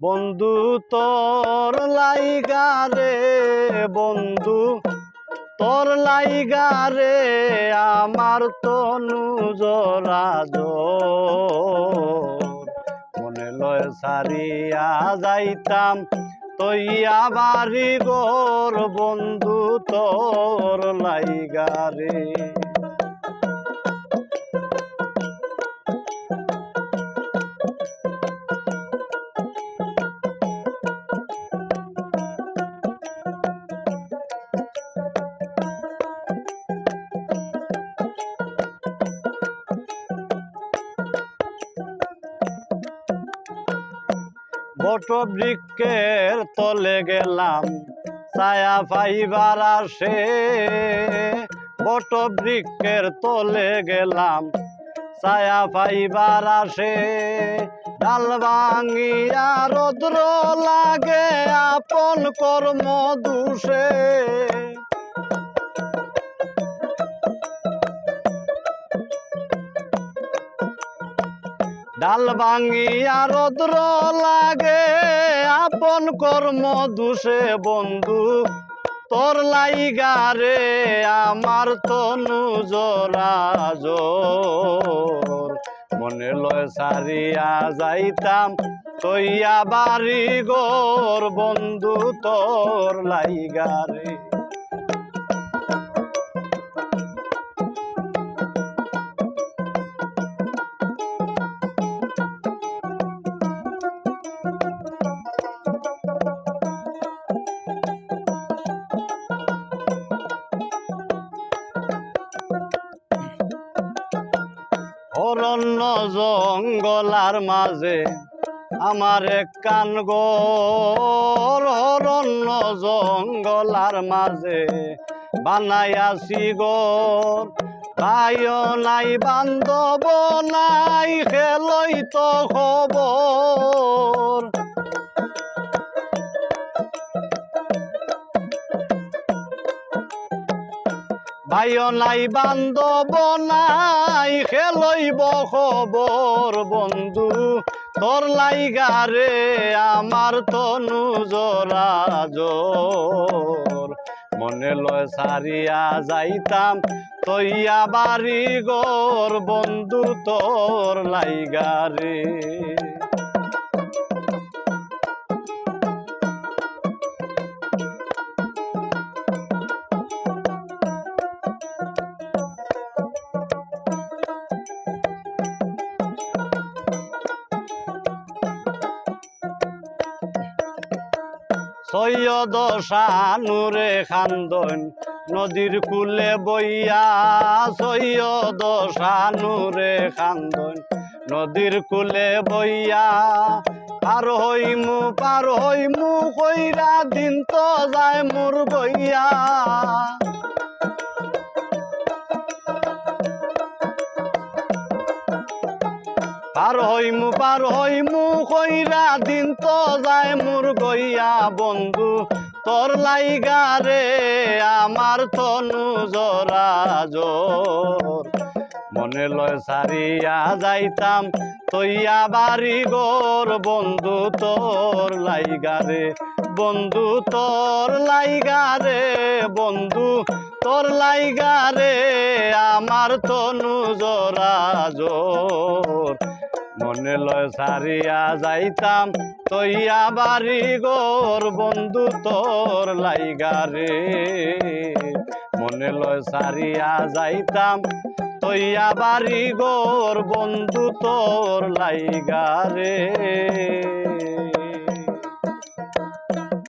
বন্ধু তোর লাইগা রে, বন্ধু তোর লাইগা রে, আমার তনু জরা। মনে লয় সারিয়া যাইতাম তৈয়া বাড়ি গোর বন্ধু তোর লাইগা রে। বট বৃক্ষের তলে গেলাম, ছায়া পাইবার আসে। বট বৃক্ষের তলে গেলাম, ছায়া পাইবার আসে। ডাল ভাঙিয়া রৌদ্র লাগে, আপন কর্ম দুষে। ডাল ভাঙিয়া রৌদ্র লাগে, আপন কর্ম দুষে বন্ধু। তোর লাইগা রে, আমার তনু জরা জোর। মনে লয় সারিয়া যাইতাম তৈয়া বাড়ি গোর বন্ধু তোর লাইগা অরণ্য জঙ্গলার মাঝে আমার কান গোর অরণ্য জঙ্গলার মাঝে বানাইয়াছি গোর। ভাইও নাই বান্ধব, নাই খেলই তো খবর। ভাইও নাই বান্ধব, নাই খেলইব খবর, বন্ধু। তোর লাইগারে আমার তনু জরা। মনে লয় সারিয়া যাইতাম তৈয়া বাড়ি গর বন্ধু তোর লাইগা সৈয়দ শানুরে খান্দন, নদীর কুলে বইয়া সৈয়দ শানুরে খান্দন, নদীর কুলে বইয়া পার হইমু পার হইমু, কইরা দিন তো যায় মোর বইয়া। পার হইমু পার হইমু, কইরা দিন তো যায় মোর গইয়া বন্ধু। তোর লাইগা রে, আমার তনু জরা জোর। মনে লয় সারিয়া যাইতাম তৈয়া বাড়ি গোর। বন্ধু তোর লাইগা রে, বন্ধু তোর লাইগা রে, বন্ধু তোর লাইগা রে, আমার তনু জরা জোর। মনে লয় সারিয়া যাইতাম তৈয়া বাড়ি গোর বন্ধু তোর লাইগা রে। মনে লয় সারিয়া যাইতাম তৈয়া বাড়ি গোর বন্ধু তোর লাইগা রে।